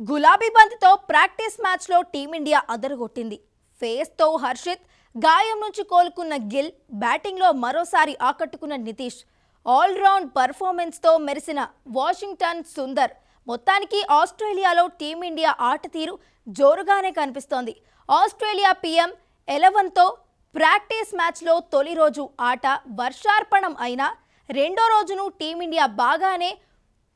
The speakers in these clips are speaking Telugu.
గులాబీ బంతితో ప్రాక్టీస్ మ్యాచ్లో టీమిండియా అదరగొట్టింది. ఫేస్తో హర్షిత్ గాయం నుంచి కోలుకున్న గిల్ బ్యాటింగ్లో మరోసారి ఆకట్టుకున్న నితీష్. ఆల్రౌండ్ పర్ఫార్మెన్స్తో మెరిసిన వాషింగ్టన్ సుందర్ మొత్తానికి ఆస్ట్రేలియాలో టీమిండియా ఆట తీరు జోరుగానే కనిపిస్తోంది. ఆస్ట్రేలియా పీఎం ఎలవన్తో ప్రాక్టీస్ మ్యాచ్లో తొలి రోజు ఆట వర్షార్పణం అయినా రెండో రోజును టీమిండియా బాగానే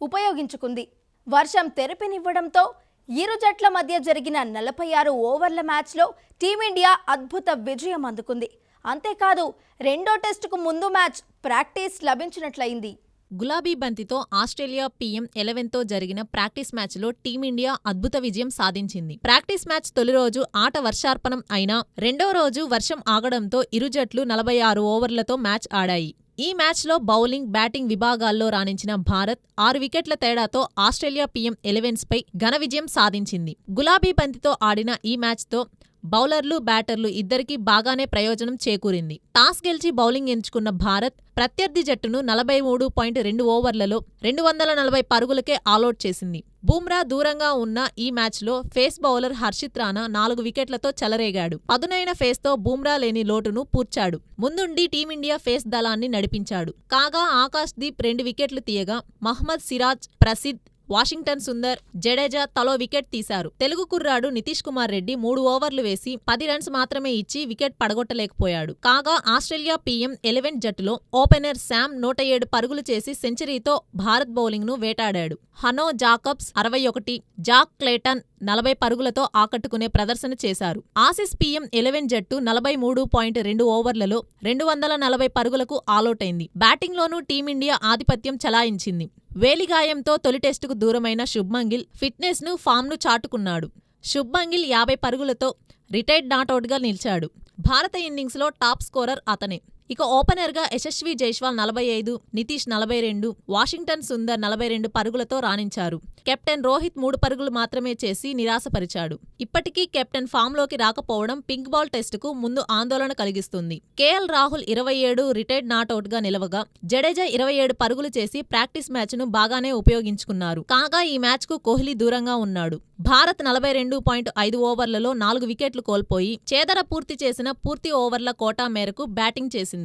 ఉపయోగించుకుంది. వర్షం తెరపినివ్వడంతో ఇరు జట్ల మధ్య జరిగిన నలభై ఆరు ఓవర్ల మ్యాచ్లో టీమిండియా అద్భుత విజయం అందుకుంది. అంతేకాదు రెండో టెస్టుకు ముందు మ్యాచ్ ప్రాక్టీస్ లభించినట్లయింది. గులాబీ బంతితో ఆస్ట్రేలియా పీఎం ఎలెవెన్తో జరిగిన ప్రాక్టీస్ మ్యాచ్లో టీమిండియా అద్భుత విజయం సాధించింది. ప్రాక్టీస్ మ్యాచ్ తొలి రోజు ఆట వర్షార్పణం అయినా రెండో రోజు వర్షం ఆగడంతో ఇరు జట్లు నలభై ఆరు ఓవర్లతో మ్యాచ్ ఆడాయి. ఈ మ్యాచ్లో బౌలింగ్ బ్యాటింగ్ విభాగాల్లో రాణించిన భారత్ ఆరు వికెట్ల తేడాతో ఆస్ట్రేలియా పీఎం ఎలెవెన్స్పై ఘన విజయం సాధించింది. గులాబీ బంతితో ఆడిన ఈ మ్యాచ్తో బౌలర్లు బ్యాటర్లు ఇద్దరికీ బాగానే ప్రయోజనం చేకూరింది. టాస్ గెలిచి బౌలింగ్ ఎంచుకున్న భారత్ ప్రత్యర్థి జట్టును నలభై మూడు పాయింట్ రెండు ఓవర్లలో రెండు వందల నలభై పరుగులకే ఆలౌట్ చేసింది. బూమ్రా దూరంగా ఉన్న ఈ మ్యాచ్లో ఫేస్ బౌలర్ హర్షిత్ రాణా నాలుగు వికెట్లతో చెలరేగాడు. పదునైన ఫేస్తో బూమ్రా లేని లోటును పూడ్చాడు. ముందుండి టీమిండియా ఫేస్ దళాన్ని నడిపించాడు. కాగా ఆకాష్ దీప్ రెండు వికెట్లు తీయగా మహ్మద్ సిరాజ్ ప్రసిద్ వాషింగ్టన్ సుందర్ జడేజా తలో వికెట్ తీశారు. తెలుగు కుర్రాడు నితీష్ కుమార్ రెడ్డి మూడు ఓవర్లు వేసి పది రన్స్ మాత్రమే ఇచ్చి వికెట్ పడగొట్టలేకపోయాడు. కాగా ఆస్ట్రేలియా పీఎం ఎలెవెన్ జట్టులో ఓపెనర్ శామ్ నూట ఏడు పరుగులు చేసి సెంచరీతో భారత్ బౌలింగ్ను వేటాడాడు. హనో జాకబ్స్ అరవై ఒకటి జాక్ క్లేటన్ నలభై పరుగులతో ఆకట్టుకునే ప్రదర్శన చేశారు. ఆసిస్ పీఎం ఎలెవెన్ జట్టు నలభై మూడు పాయింట్ రెండు ఓవర్లలో రెండు వందల నలభై పరుగులకు ఆలౌటైంది. బ్యాటింగ్లోనూ టీమిండియా ఆధిపత్యం చలాయించింది. వేలిగాయంతో తొలి టెస్టుకు దూరమైన శుభ్మంగిల్ ఫిట్నెస్ను ఫిట్నెస్ను ఫామ్ను చాటుకున్నాడు. శుభ్మంగిల్ యాభై పరుగులతో రిటైర్డ్ నాటౌట్గా నిలిచాడు. భారత ఇన్నింగ్స్లో టాప్ స్కోరర్ అతనే. ఇక ఓపెనర్గా యశస్వి జైస్వాల్ నలభై ఐదు నితీష్ నలభై రెండు వాషింగ్టన్ సుందర్ నలభై రెండు పరుగులతో రాణించారు. కెప్టెన్ రోహిత్ మూడు పరుగులు మాత్రమే చేసి నిరాశపరిచాడు. ఇప్పటికీ కెప్టెన్ ఫామ్లోకి రాకపోవడం పింక్ బాల్ టెస్టుకు ముందు ఆందోళన కలిగిస్తుంది. కేఎల్ రాహుల్ ఇరవై ఏడు రిటైర్డ్ నాటౌట్గా నిలవగా జడేజా ఇరవై ఏడు పరుగులు చేసి ప్రాక్టీస్ మ్యాచ్ను బాగానే ఉపయోగించుకున్నారు. కాగా ఈ మ్యాచ్కు కోహ్లీ దూరంగా ఉన్నాడు. భారత్ నలభై రెండు పాయింట్ ఐదు ఓవర్లలో నాలుగు వికెట్లు కోల్పోయి చేదర పూర్తి చేసిన పూర్తి ఓవర్ల కోటా మేరకు బ్యాటింగ్ చేసింది.